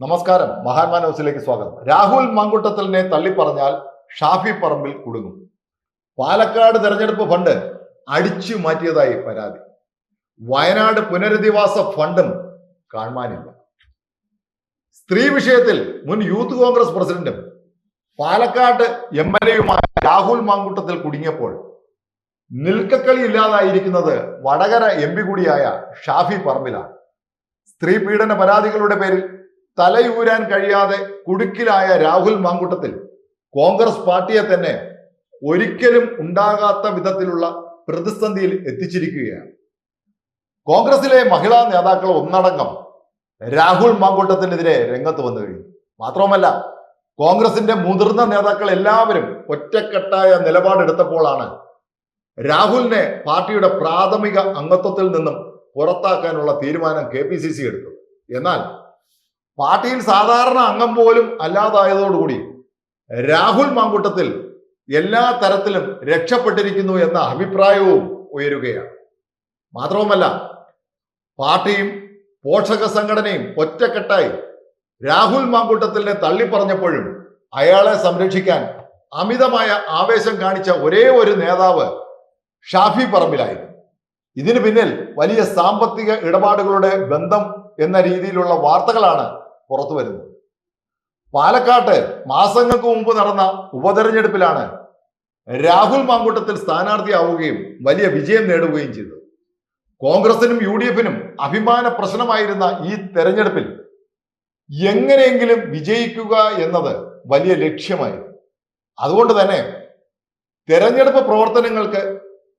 നമസ്കാരം. മഹാന്മാൻ ഹൗസിലേക്ക് സ്വാഗതം. രാഹുൽ മങ്കുട്ടത്തലിനെ തള്ളിപ്പറഞ്ഞാൽ ഷാഫി പറമ്പിൽ കുടുങ്ങും. പാലക്കാട് തെരഞ്ഞെടുപ്പ് ഫണ്ട് അടിച്ചു മാറ്റിയതായി പരാതി. വയനാട് പുനരധിവാസ ഫണ്ടും കാണാനില്ല സ്ത്രീ വിഷയത്തിൽ മുൻ യൂത്ത് കോൺഗ്രസ് പ്രസിഡന്റും പാലക്കാട് എം എൽ എയുമായ രാഹുൽ മാങ്കുട്ടത്തിൽ കുടുങ്ങിയപ്പോൾ നിൽക്കക്കളി ഇല്ലാതായിരിക്കുന്നത് വടകര എം പി കൂടിയായ ഷാഫി പറമ്പിലാണ്. സ്ത്രീ പീഡന പരാതികളുടെ പേരിൽ തലയൂരാൻ കഴിയാതെ കുടുക്കിലായ രാഹുൽ മാങ്കുട്ടത്തിൽ കോൺഗ്രസ് പാർട്ടിയെ തന്നെ ഒരിക്കലും ഉണ്ടാകാത്ത വിധത്തിലുള്ള പ്രതിസന്ധിയിൽ എത്തിച്ചിരിക്കുകയാണ്. കോൺഗ്രസിലെ മഹിളാ നേതാക്കൾ ഒന്നടങ്കം രാഹുൽ മാങ്കൂട്ടത്തിനെതിരെ രംഗത്ത് വന്നു കഴിഞ്ഞു. മാത്രവുമല്ല കോൺഗ്രസിന്റെ മുതിർന്ന നേതാക്കൾ എല്ലാവരും ഒറ്റക്കെട്ടായ നിലപാടെടുത്തപ്പോഴാണ് രാഹുലിനെ പാർട്ടിയുടെ പ്രാഥമിക അംഗത്വത്തിൽ നിന്നും പുറത്താക്കാനുള്ള തീരുമാനം കെ പി സി സി എടുത്തത്. എന്നാൽ പാർട്ടിയിൽ സാധാരണ അംഗം പോലും അല്ലാതായതോടുകൂടി രാഹുൽ മാങ്കൂട്ടത്തിൽ എല്ലാ തരത്തിലും രക്ഷപ്പെട്ടിരിക്കുന്നു എന്ന അഭിപ്രായവും ഉയരുകയാണ്. മാത്രവുമല്ല പാർട്ടിയും പോഷക സംഘടനയും ഒറ്റക്കെട്ടായി രാഹുൽ മാങ്കൂട്ടത്തിനെ തള്ളിപ്പറഞ്ഞപ്പോഴും അയാളെ സംരക്ഷിക്കാൻ അമിതമായ ആവേശം കാണിച്ച ഒരേ ഒരു നേതാവ് ഷാഫി പറമ്പിലായിരുന്നു. ഇതിനു പിന്നിൽ വലിയ സാമ്പത്തിക ഇടപാടുകളുടെ ബന്ധം എന്ന രീതിയിലുള്ള വാർത്തകളാണ് പുറത്തു വരുന്നത് പാലക്കാട്ട് മാസങ്ങൾക്ക് മുമ്പ് നടന്ന ഉപതെരഞ്ഞെടുപ്പിലാണ് രാഹുൽ മാങ്കൂട്ടത്തിൽ സ്ഥാനാർത്ഥിയാവുകയും വലിയ വിജയം നേടുകയും ചെയ്തത്. കോൺഗ്രസിനും യു ഡി എഫിനും അഭിമാന പ്രശ്നമായിരുന്ന ഈ തെരഞ്ഞെടുപ്പിൽ എങ്ങനെയെങ്കിലും വിജയിക്കുക എന്നത് വലിയ ലക്ഷ്യമായിരുന്നു. അതുകൊണ്ട് തന്നെ തെരഞ്ഞെടുപ്പ് പ്രവർത്തനങ്ങൾക്ക്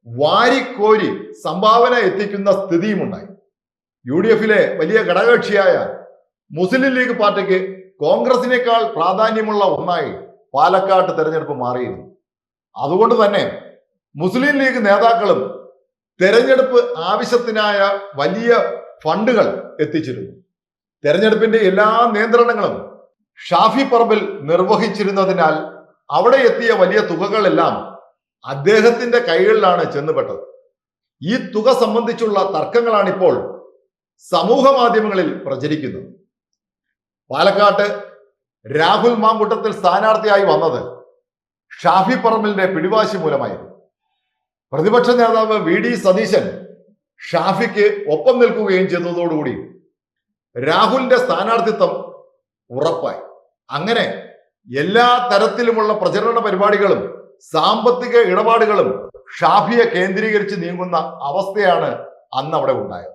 വാരിക്കോരി സംഭാവന എത്തിക്കുന്ന സ്ഥിതിയുമുണ്ടായി. യു ഡി എഫിലെ വലിയ ഘടകകക്ഷിയായ മുസ്ലിം ലീഗ് പാർട്ടിക്ക് കോൺഗ്രസിനേക്കാൾ പ്രാധാന്യമുള്ള ഒന്നായി പാലക്കാട് തെരഞ്ഞെടുപ്പ് മാറിയിരുന്നു. അതുകൊണ്ട് തന്നെ മുസ്ലിം ലീഗ് നേതാക്കളും തെരഞ്ഞെടുപ്പ് ആവശ്യത്തിനായ വലിയ ഫണ്ടുകൾ എത്തിച്ചിരുന്നു. തെരഞ്ഞെടുപ്പിന്റെ എല്ലാ നിയന്ത്രണങ്ങളും ഷാഫി പറമ്പിൽ നിർവഹിച്ചിരുന്നതിനാൽ അവിടെ എത്തിയ വലിയ തുകകളെല്ലാം അദ്ദേഹത്തിന്റെ കൈകളിലാണ് ചെന്നുപെട്ടത്. ഈ തുക സംബന്ധിച്ചുള്ള തർക്കങ്ങളാണ് ഇപ്പോൾ സമൂഹ മാധ്യമങ്ങളിൽ പ്രചരിക്കുന്നത്. പാലക്കാട്ട് രാഹുൽ മാങ്കുട്ടത്തിൽ സ്ഥാനാർത്ഥിയായി വന്നത് ഷാഫി പറമ്പിലിന്റെ പിടിവാശി മൂലമായിരുന്നു. പ്രതിപക്ഷ നേതാവ് വി ഡി സതീശൻ ഷാഫിക്ക് ഒപ്പം നിൽക്കുകയും ചെയ്തതോടുകൂടി രാഹുലിന്റെ സ്ഥാനാർത്ഥിത്വം ഉറപ്പായി. അങ്ങനെ എല്ലാ തരത്തിലുമുള്ള പ്രചരണ പരിപാടികളും സാമ്പത്തിക ഇടപാടുകളും ഷാഫിയെ കേന്ദ്രീകരിച്ച് നീങ്ങുന്ന അവസ്ഥയാണ് അന്ന് അവിടെ ഉണ്ടായത്.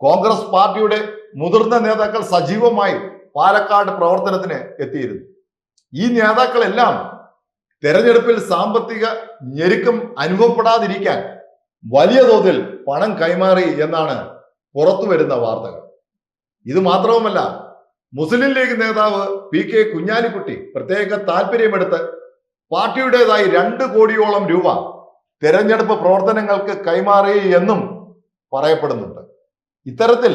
കോൺഗ്രസ് പാർട്ടിയുടെ മുതിർന്ന നേതാക്കൾ സജീവമായി പാലക്കാട് പ്രവർത്തനത്തിന് എത്തിയിരുന്നു. ഈ നേതാക്കളെല്ലാം തെരഞ്ഞെടുപ്പിൽ സാമ്പത്തിക ഞെരുക്കം അനുഭവപ്പെടാതിരിക്കാൻ വലിയ തോതിൽ പണം കൈമാറി എന്നാണ് പുറത്തു വരുന്ന വാർത്തകൾ. ഇത് മാത്രവുമല്ല മുസ്ലിം ലീഗ് നേതാവ് പി കെ കുഞ്ഞാലിക്കുട്ടി പ്രത്യേക താല്പര്യമെടുത്ത് പാർട്ടിയുടേതായി രണ്ട് കോടിയോളം രൂപ തെരഞ്ഞെടുപ്പ് പ്രവർത്തനങ്ങൾക്ക് കൈമാറി എന്നും പറയപ്പെടുന്നുണ്ട്. ഇത്തരത്തിൽ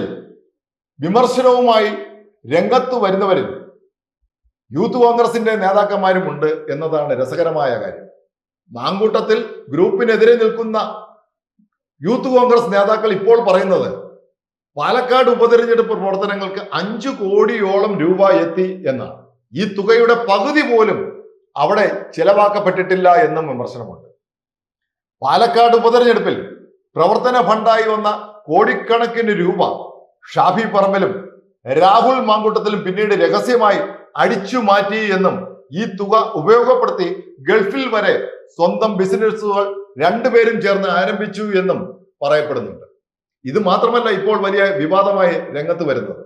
വിമർശനവുമായി രംഗത്ത് വരുന്നവരിൽ യൂത്ത് കോൺഗ്രസിന്റെ നേതാക്കന്മാരുമുണ്ട് എന്നതാണ് രസകരമായ കാര്യം. മാങ്കൂട്ടത്തിൽ ഗ്രൂപ്പിനെതിരെ നിൽക്കുന്ന യൂത്ത് കോൺഗ്രസ് നേതാക്കൾ ഇപ്പോൾ പറയുന്നത് പാലക്കാട് ഉപതെരഞ്ഞെടുപ്പ് പ്രവർത്തനങ്ങൾക്ക് അഞ്ചു കോടിയോളം രൂപ എത്തി എന്നാണ്. ഈ തുകയുടെ പകുതി പോലും അവിടെ ചിലവാക്കപ്പെട്ടിട്ടില്ല എന്നും വിമർശനമുണ്ട്. പാലക്കാട് ഉപതെരഞ്ഞെടുപ്പിൽ പ്രവർത്തന ഫണ്ടായി വന്ന കോടിക്കണക്കിന് രൂപ ഷാഫി പറമ്പിലും രാഹുൽ മാങ്കൂട്ടത്തിലും പിന്നീട് രഹസ്യമായി അടിച്ചു മാറ്റി എന്നും ഈ തുക ഉപയോഗപ്പെടുത്തി ഗൾഫിൽ വരെ സ്വന്തം ബിസിനസ്സുകൾ രണ്ടുപേരും ചേർന്ന് ആരംഭിച്ചു എന്നും പറയപ്പെടുന്നുണ്ട്. ഇത് മാത്രമല്ല ഇപ്പോൾ വലിയ വിവാദമായി രംഗത്ത് വരുന്നത്.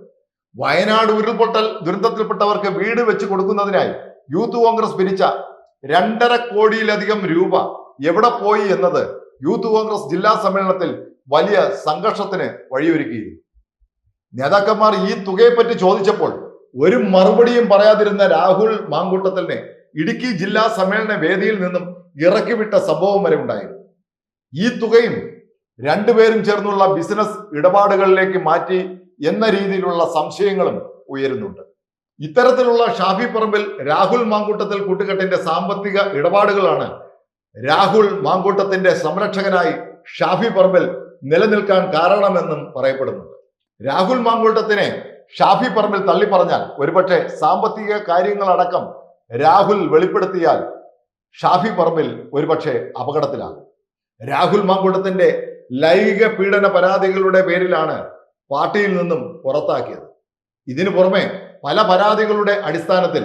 വയനാട് ഉരുൾപൊട്ടൽ ദുരന്തത്തിൽപ്പെട്ടവർക്ക് വീട് വെച്ച് കൊടുക്കുന്നതിനായി യൂത്ത് കോൺഗ്രസ് പിരിച്ച രണ്ടര കോടിയിലധികം രൂപ എവിടെ പോയി എന്നത് യൂത്ത് കോൺഗ്രസ് ജില്ലാ സമ്മേളനത്തിൽ വലിയ സംഘർഷത്തിന് വഴിയൊരുക്കിയിരുന്നു. നേതാക്കന്മാർ ഈ തുകയെപ്പറ്റി ചോദിച്ചപ്പോൾ ഒരു മറുപടിയും പറയാതിരുന്ന രാഹുൽ മാങ്കൂട്ടത്തലിനെ ഇടുക്കി ജില്ലാ സമ്മേളന വേദിയിൽ നിന്നും ഇറക്കിവിട്ട സംഭവം വരെ ഉണ്ടായിരുന്നു. ഈ തുകയും രണ്ടുപേരും ചേർന്നുള്ള ബിസിനസ് ഇടപാടുകളിലേക്ക് മാറ്റി എന്ന രീതിയിലുള്ള സംശയങ്ങളും ഉയരുന്നുണ്ട്. ഇത്തരത്തിലുള്ള ഷാഫി പറമ്പിൽ രാഹുൽ മാങ്കൂട്ടത്തിൽ കൂട്ടുകെട്ടിന്റെ സാമ്പത്തിക ഇടപാടുകളാണ് രാഹുൽ മാങ്കൂട്ടത്തിന്റെ സംരക്ഷകനായി ഷാഫി പറമ്പിൽ നിലനിൽക്കാൻ കാരണമെന്നും പറയപ്പെടുന്നുണ്ട്. രാഹുൽ മാങ്കൂട്ടത്തിനെ ഷാഫി പറമ്പിൽ തള്ളി പറഞ്ഞാൽ ഒരുപക്ഷെ സാമ്പത്തിക കാര്യങ്ങളടക്കം രാഹുൽ വെളിപ്പെടുത്തിയാൽ ഷാഫി പറമ്പിൽ ഒരുപക്ഷെ അപകടത്തിലാണ് രാഹുൽ മാങ്കൂട്ടത്തിന്റെ ലൈംഗിക പീഡന പരാതികളുടെ പേരിലാണ് പാർട്ടിയിൽ നിന്നും പുറത്താക്കിയത്. ഇതിനു പുറമെ പല പരാതികളുടെ അടിസ്ഥാനത്തിൽ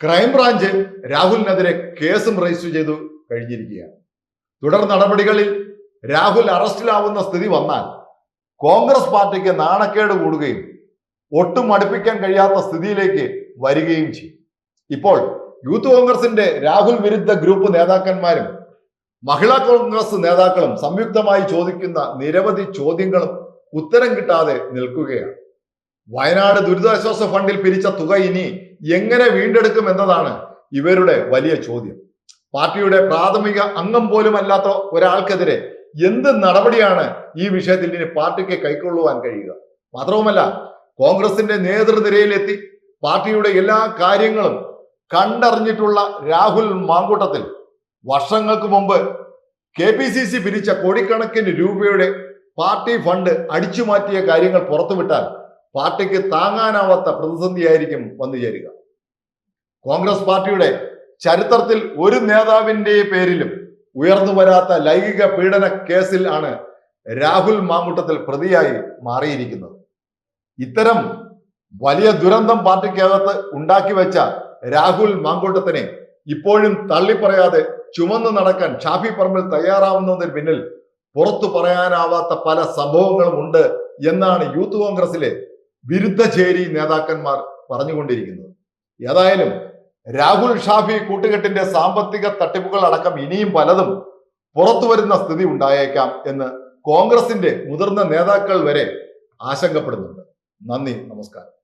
ക്രൈംബ്രാഞ്ച് രാഹുലിനെതിരെ കേസും രജിസ്റ്റർ ചെയ്തു കഴിഞ്ഞിരിക്കുകയാണ്. തുടർ നടപടികളിൽ രാഹുൽ അറസ്റ്റിലാവുന്ന സ്ഥിതി വന്നാൽ കോൺഗ്രസ് പാർട്ടിക്ക് നാണക്കേട് കൂടുകയും ഒട്ടും അടുപ്പിക്കാൻ കഴിയാത്ത സ്ഥിതിയിലേക്ക് വരികയും ചെയ്യും. ഇപ്പോൾ യൂത്ത് കോൺഗ്രസിന്റെ രാഹുൽ വിരുദ്ധ ഗ്രൂപ്പ് നേതാക്കന്മാരും മഹിളാ കോൺഗ്രസ് നേതാക്കളും സംയുക്തമായി ചോദിക്കുന്ന നിരവധി ചോദ്യങ്ങളും ഉത്തരം കിട്ടാതെ നിൽക്കുകയാണ്. വയനാട് ദുരിതാശ്വാസ ഫണ്ടിൽ പിരിച്ച തുക ഇനി എങ്ങനെ വീണ്ടെടുക്കും എന്നതാണ് ഇവരുടെ വലിയ ചോദ്യം. പാർട്ടിയുടെ പ്രാഥമിക അംഗം പോലും അല്ലാത്ത ഒരാൾക്കെതിരെ എന്ത് നടപടിയാണ് ഈ വിഷയത്തിൽ ഇനി പാർട്ടിക്ക് കൈക്കൊള്ളുവാൻ കഴിയുക? മാത്രവുമല്ല കോൺഗ്രസിന്റെ നേതൃനിരയിലെത്തി പാർട്ടിയുടെ എല്ലാ കാര്യങ്ങളും കണ്ടറിഞ്ഞിട്ടുള്ള രാഹുൽ മാങ്കൂട്ടത്തിൽ വർഷങ്ങൾക്ക് മുമ്പ് കെ പി സി സി പിരിച്ച കോടിക്കണക്കിന് രൂപയുടെ പാർട്ടി ഫണ്ട് അടിച്ചു മാറ്റിയ കാര്യങ്ങൾ പുറത്തുവിട്ടാൽ പാർട്ടിക്ക് താങ്ങാനാവാത്ത പ്രതിസന്ധിയായിരിക്കും വന്നു ചേരുക. കോൺഗ്രസ് പാർട്ടിയുടെ ചരിത്രത്തിൽ ഒരു നേതാവിന്റെ പേരിലും ഉയർന്നു വരാത്ത ലൈംഗിക പീഡന കേസിൽ ആണ് രാഹുൽ മാമുട്ടത്തിൽ പ്രതിയായി മാറിയിരിക്കുന്നത്. ഇത്തരം വലിയ ദുരന്തം പാർട്ടിക്കകത്ത് ഉണ്ടാക്കി വെച്ച രാഹുൽ മാങ്കൂട്ടത്തിനെ ഇപ്പോഴും തള്ളിപ്പറയാതെ ചുമന്നു നടക്കാൻ ഷാഫി പറമ്പിൽ തയ്യാറാവുന്നതിന് പിന്നിൽ പുറത്തു പറയാനാവാത്ത പല സംഭവങ്ങളും ഉണ്ട് എന്നാണ് യൂത്ത് കോൺഗ്രസിലെ വിരുദ്ധ ചേരി നേതാക്കന്മാർ പറഞ്ഞുകൊണ്ടിരിക്കുന്നത്. ഏതായാലും രാഹുൽ ഷാഫി കൂട്ടുകെട്ടിന്റെ സാമ്പത്തിക തട്ടിപ്പുകൾ അടക്കം ഇനിയും പലതും പുറത്തു വരുന്ന സ്ഥിതി ഉണ്ടായേക്കാം എന്ന് കോൺഗ്രസിന്റെ മുതിർന്ന നേതാക്കൾ വരെ ആശങ്കപ്പെടുന്നുണ്ട്. നന്ദി നമസ്കാരം.